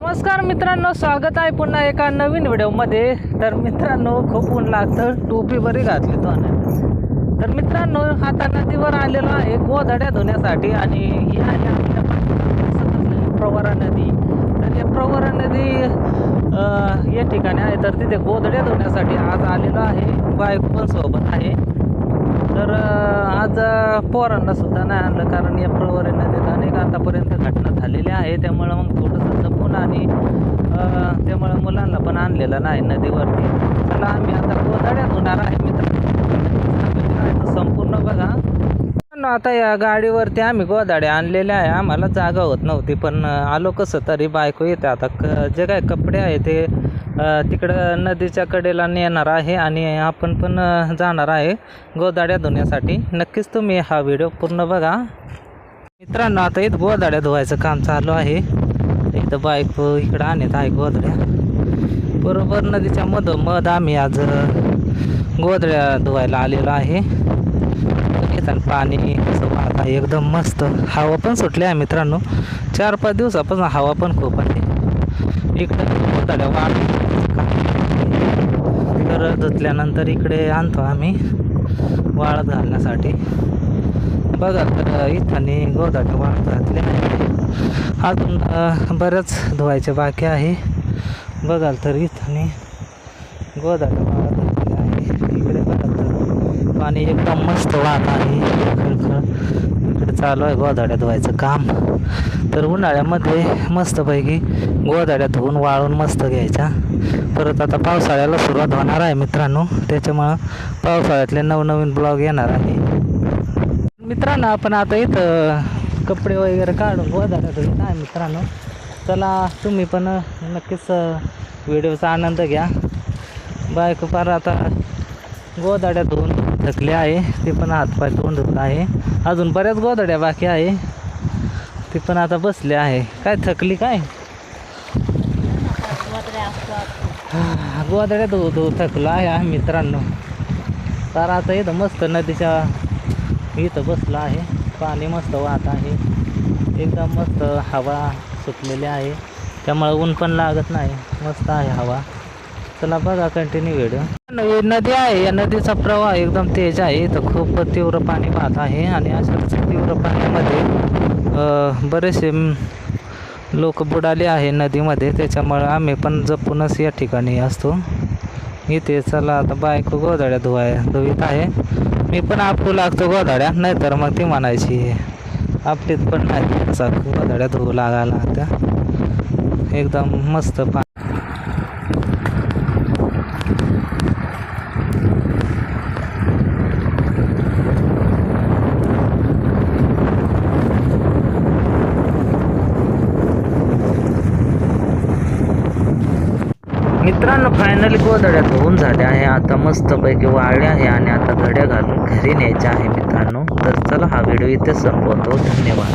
नमस्कार मित्रांनो स्वागत आहे पुन्हा एका नवीन व्हिडिओमध्ये. तर मित्रांनो खूप ऊन लागतं टोपी बरी घातली तो तर मित्रांनो आता नदीवर आलेलो आहे गोधड्या धुण्यासाठी आणि ही आहे आपल्या प्रवरा नदी. तर या प्रवरा नदी या ठिकाणी आहे. तर तिथे गोधड्या धुण्यासाठी आज आलेलो आहे. बायको पण सोबत आहे. तर आज पोरांना सुद्धा नाही आणलं कारण या प्रवरा नदी अनेक आतापर्यंत घटना झालेल्या आहे त्यामुळं मग थोडंसं जपून आणि त्यामुळं मुलांना पण आणलेलं नाही नदीवरती. चला आम्ही आता गोदाड्यात होणार आहे मित्र संपूर्ण बघा. आता या गाडीवरती आम्ही गोदाड्या आणलेल्या आहे. आम्हाला जागा होत नव्हती पण आलो कसं तरी बायको येते. आता क जे काय कपडे आहे ते तिकडं नदीच्या कडेला नेणार आहे आणि आपण पण जाणार आहे गोदाड्या धुण्यासाठी. नक्कीच तुम्ही हा व्हिडिओ पूर्ण बघा. मित्रांनो आता इथं गोदाड्या धुवायचं काम चालू आहे. इथं बाईक इकडं आणत आहे गोदड्या बरोबर नदीच्या मधोमध आम्ही आज गोदड्या धुवायला आलेलो आहे. येताना पाणी कसं वाहत आहे. एकदम मस्त. हवा पण सुटली आहे मित्रांनो. चार पाच दिवसापासून हवा पण खूप आहे. इकडं गोदड्या वाढ तर धुतल्यानंतर इकडे आणतो आम्ही. वाळत घालण्यासाठी. बघा तर इथाने गोदाटे वाळत घातले अजून बऱ्याच धुवायचे बाकी आहे. बघाल तर इथाने गोदाटे वाळ घातले आहे. इकडे बघाल तर पाणी एकदम मस्त वाहत आहे. खळखळ इकडे चालू आहे गोदाड्या धुवायचं काम. तर उन्हाळ्यामध्ये मस्तपैकी गोदाड्या धुवून वाळून मस्त घ्यायच्या. परत आता पावसाळ्याला सुरुवात होणार आहे मित्रांनो. त्याच्यामुळं पावसाळ्यातले नवनवीन ब्लॉग येणार आहे. मित्रांनो आपण आता इथं कपडे वगैरे काढून गोदाड्या धुईत आहे मित्रांनो. चला तुम्ही पण नक्कीच व्हिडिओचा आनंद घ्या. बायक पार आता गोदाड्या धुवून थकले आहे. ते पण हातपाय धुवून धुत आहे. अजून बऱ्याच गोदाड्या बाकी आहे. ती पण आता बसले आहे. काय थकली काय? गोदाड्या धुवू धुवू थकलो आहे मित्रांनो. तर आता इथं मस्त नदीच्या मी इथं बसला आहे. पाणी मस्त वाहत आहे. एकदम मस्त हवा सुटलेली आहे. त्यामुळे ऊन पण लागत नाही. मस्त आहे हवा. चला बघा कंटिन्यू व्हिडिओ नदी आहे. या नदीचा प्रवाह एकदम तेज आहे. इथं खूप तीव्र पाणी वाहत आहे आणि अशाच तीव्र पाण्यामध्ये बरेचसे लोक बुडाले आहे नदीमध्ये. त्याच्यामुळं आम्ही पण जपूनच या ठिकाणी असतो. इथे चला आता बायको गोधड्या धुवाय धुवीत आहे. मी पण आपू लागतो गोधड्या नाहीतर मग ती म्हणायची आपलीत पण नाही असा गोधड्या धुवू लागायला त्या एकदम मस्त पा मित्रांनो फायनली गोधड्या धुवून झाल्या आहे. आता मस्तपैकी वाळल्या आहे आणि आता घड्या घालून घरी न्यायच्या आहे मित्रांनो. तर चला हा व्हिडिओ इथे संपवतो. धन्यवाद.